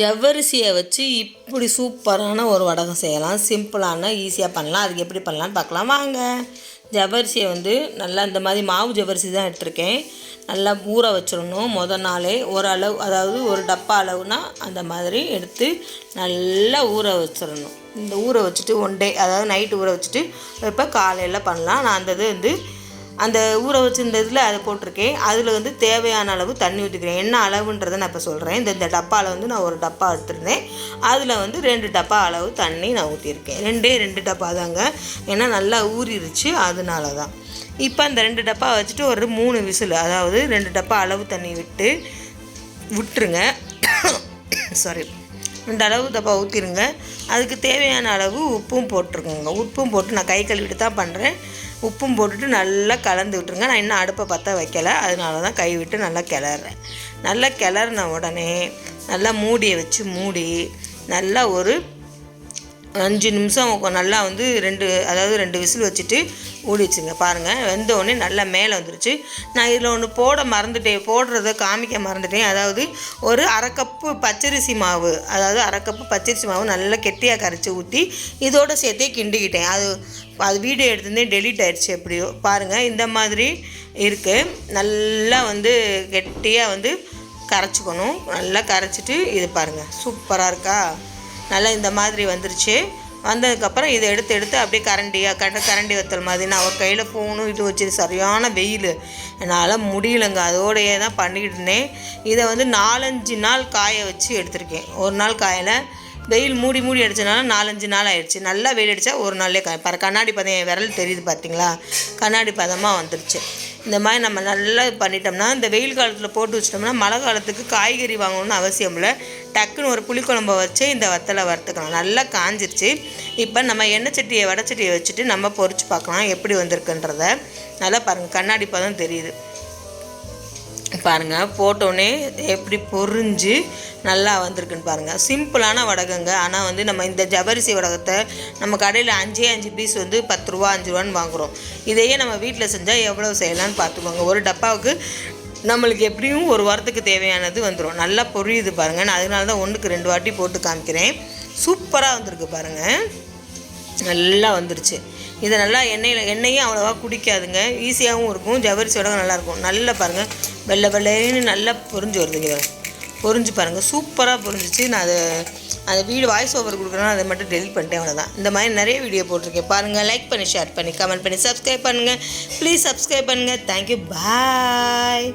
ஜவ்வரிசியை வச்சு இப்படி சூப்பரான ஒரு வடகம் செய்யலாம். சிம்பிளான ஈஸியாக பண்ணலாம். அதுக்கு எப்படி பண்ணலான்னு பார்க்கலாம். வாங்க. ஜவ்வரிசியை வந்து நல்லா இந்த மாதிரி மாவு ஜவ்வரிசி தான் எடுத்திருக்கேன். நல்லா ஊற வச்சிடணும். முத நாளே ஒரு அளவு அதாவது ஒரு டப்பா அளவுனா அந்த மாதிரி எடுத்து நல்லா ஊற வச்சிடணும். இந்த ஊற வச்சுட்டு ஒன் டே அதாவது நைட்டு ஊற வச்சுட்டு இப்போ காலையில் பண்ணலாம். நான் அந்த இது வந்து அந்த ஊற வச்சிருந்த இதில் அதை போட்டிருக்கேன். அதில் வந்து தேவையான அளவு தண்ணி ஊற்றிக்கிறேன் என்ன அளவுன்றதை நான் இப்போ சொல்கிறேன் இந்த இந்த டப்பாவில் வந்து நான் ஒரு டப்பா எடுத்துருந்தேன். அதில் வந்து ரெண்டு டப்பா அளவு தண்ணி நான் ஊற்றிருக்கேன் ரெண்டே ரெண்டு டப்பா தாங்க. ஏன்னா நல்லா ஊறிடுச்சு அதனால தான் இப்போ அந்த ரெண்டு டப்பா வச்சுட்டு ஒரு மூணு விசில் அதாவது ரெண்டு டப்பா அளவு தண்ணி விட்டு விட்டுருங்க. சாரி ரெண்டு அளவு டப்பா ஊற்றிருங்க அதுக்கு தேவையான அளவு உப்பும் போட்டிருக்கோங்க உப்பும் போட்டு நான் கை கழுவிட்டு தான் பண்ணுறேன் உப்பும் போட்டுட்டு நல்லா கலந்து விட்டுருங்க நான் இன்னும் அடுப்பை பற்ற வைக்கலை. அதனால தான் கை விட்டு நல்லா கிளறேன். நல்லா கிளறின உடனே நல்லா மூடியை வச்சு மூடி நல்லா ஒரு அஞ்சு நிமிஷம் நல்லா வந்து ரெண்டு அதாவது ரெண்டு விசில் வச்சுட்டு ஊடி வச்சுங்க பாருங்கள் வெந்த உடனே நல்லா மேலே வந்துருச்சு. நான் இதில் ஒன்று போட மறந்துட்டேன் போடுறத காமிக்க மறந்துட்டேன். அதாவது ஒரு அரை கப்பு பச்சரிசி மாவு அதாவது அரை கப்பு பச்சரிசி மாவு நல்லா கெட்டியாக கரைச்சி ஊற்றி இதோட சேர்த்தே கிண்டிக்கிட்டேன். அது அது வீடியோ எடுத்திருந்தேன் டெலீட் ஆயிடுச்சு எப்படியோ. பாருங்கள் இந்த மாதிரி இருக்குது நல்லா வந்து கெட்டியாக வந்து கரைச்சிக்கணும். நல்லா கரைச்சிட்டு இது பாருங்கள் சூப்பராக இருக்கா? நல்லா இந்த மாதிரி வந்துருச்சு. வந்ததுக்கப்புறம் இதை எடுத்து எடுத்து அப்படியே கரண்டியாக கரண்ட் கரண்டி வத்தல் மாதிரி நான் ஒரு கையில் ஃபோனும் இது வச்சு சரியான வெயில். என்னால் முடியலைங்க. அதோடையே தான் பண்ணிக்கிட்டு இருந்தேன். இதை வந்து நாலஞ்சு நாள் காய வச்சு எடுத்திருக்கேன். ஒரு நாள் காயில் வெயில் மூடி மூடி அடித்தனால நாலஞ்சு நாள் ஆயிடுச்சு. நல்லா வெயில் அடித்தா ஒரு நாள்லேயே பாரு கண்ணாடி பதம் என் விரல் தெரியுது பார்த்தீங்களா கண்ணாடி பதமாக வந்துடுச்சு இந்த மாதிரி நம்ம நல்லா பண்ணிட்டோம்னா இந்த வெயில் காலத்தில் போட்டு வச்சிட்டோம்னா மழை காலத்துக்கு காய்கறி வாங்கணும்னு அவசியம் இல்லை. டக்குன்னு ஒரு புளிக்குழம்பை வச்சு இந்த வத்தலை வறுத்துக்கலாம். நல்லா காஞ்சிருச்சு. இப்போ நம்ம எண்ணெய் சட்டியை வடை சட்டியை வச்சுட்டு நம்ம பொறிச்சு பார்க்கலாம் எப்படி வந்திருக்குன்றத. நல்லா பாருங்கள் கண்ணாடி பதம் தெரியுது. பாருங்கள் போட்டோன்னே எப்படி பொரிஞ்சு நல்லா வந்திருக்குன்னு பாருங்கள் சிம்பிளான வடகங்க. ஆனால் வந்து நம்ம இந்த ஜபரிசி வடகத்தை நம்ம கடையில் அஞ்சே அஞ்சு பீஸ் வந்து பத்து ரூபா அஞ்சு ரூபான்னு வாங்குகிறோம் இதையே நம்ம வீட்டில் செஞ்சால் எவ்வளோ செய்யலான்னு பார்த்துக்கோங்க ஒரு டப்பாவுக்கு நம்மளுக்கு எப்படியும் ஒரு வாரத்துக்கு தேவையானது வந்துடும் நல்லா பொரியுது பாருங்கள் நான் அதனால தான் ஒன்றுக்கு ரெண்டு வாட்டி போட்டு காமிக்கிறேன். சூப்பராக வந்திருக்கு பாருங்கள் நல்லா வந்துருச்சு. இதை நல்லா எண்ணெயில் எண்ணெயும் அவ்வளோவா குடிக்காதுங்க. ஈஸியாகவும் இருக்கும். ஜவரிசியோட நல்லாயிருக்கும் நல்லா பாருங்கள் வெள்ளை வெள்ளைன்னு நல்லா பொறிஞ்சு வருதுங்க பொரிஞ்சு பாருங்கள் சூப்பராக பொறிஞ்சிச்சு நான் அதை அந்த வீடு வாய்ஸ் ஓவர் கொடுக்குறேன்னா அதை மட்டும் டெலிட் பண்ணிட்டேன் அவ்வளோதான் இந்த மாதிரி நிறைய வீடியோ போட்டிருக்கேன். பாருங்கள் லைக் பண்ணி ஷேர் பண்ணி கமெண்ட் பண்ணி சப்ஸ்கிரைப் பண்ணுங்கள் ப்ளீஸ் சப்ஸ்கிரைப் பண்ணுங்கள் தேங்க்யூ பாய்